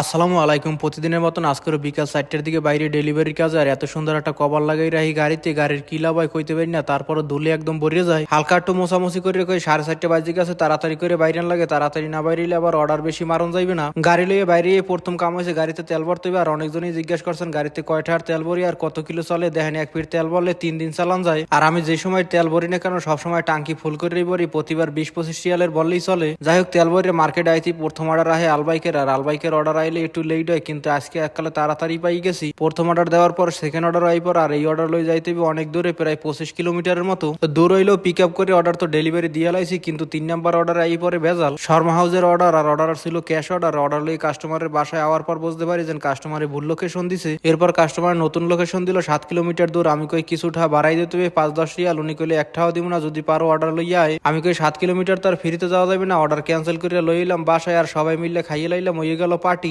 আসসালামু আলাইকুম। প্রতিদিনের মতন আজকের বিকাল চারটের দিকে বাইরে ডেলিভারির কাজ, আর এত সুন্দর একটা কভার লাগাই রাখি গাড়িতে। গাড়ির কি লাভ হয় কইতে পারি না তারপরে ধুলে একদম ভরিয়ে যায়। হালকা একটু মোছামুছি করে কই সাড়ে চারটে বাজে গেছে, তাড়াতাড়ি করে বাইরে লাগে, তাড়াতাড়ি না বাইরে আবার অর্ডার বেশি মারণ যাইবে না। গাড়ি লইয়ে বাইরে প্রথম কাম হয়েছে গাড়িতে তেল ভরতে হবে আর অনেকজনই জিজ্ঞাসা করছেন গাড়িতে কয়টা আর তেল ভরি, আর কত কিলো চলে, দেখেন এক ফিট তেল ভরলে তিন দিন চালান যায়। আর আমি যে সময় তেল ভরি না কেন, সবসময় টাঙ্কি ফুল করেই ভরি, প্রতিবার বিশ পঁচিশ টিয়ালের বললেই চলে। যাই হোক, তেল ভরে মার্কেটে আইতি প্রথম অর্ডার আহে আলবাইকের, আর আলবাইকের অর্ডার আইলে একটু লেট হয়, কিন্তু আজকে এককালে তাড়াতাড়ি পাই গেছি। প্রথম অর্ডার দেওয়ার পর সেকেন্ড অর্ডার আই পর, আর এই অর্ডার লই যাইতে অনেক দূরে, প্রায় পঁচিশ কিলোমিটারের মতো। দূর হইলেও পিক আপ করে অর্ডার তো ডেলিভারি দিয়ে লাইছি, কিন্তু তিন নাম্বার অর্ডার আই পরে ভেজাল। শর্মা হাউসের অর্ডার আর অর্ডার ছিল ক্যাশ অর্ডার অর্ডার লই কাস্টমারের বাসায় আওয়ার পর বুঝতে পারি যে কাস্টমারে ভুল লোকেশন দিছে। এরপর কাস্টমার নতুন লোকেশন দিল, সাত কিলোমিটার দূর। আমি কই কিছুটা বাড়াই দিতে হবে, পাঁচ, দশ রিয়াল। উনি কইলে, এক একটাও দিব না, যদি পারো অর্ডার লইয়া আয়। আমি কই, সাত কিলোমিটার তার ফ্রিতে যাওয়া যাবে না। অর্ডার ক্যান্সেল করে লইলাম বাসায় আর সবাই মিলে খাইয়ে লাইলাম, হয়ে গেল পার্টি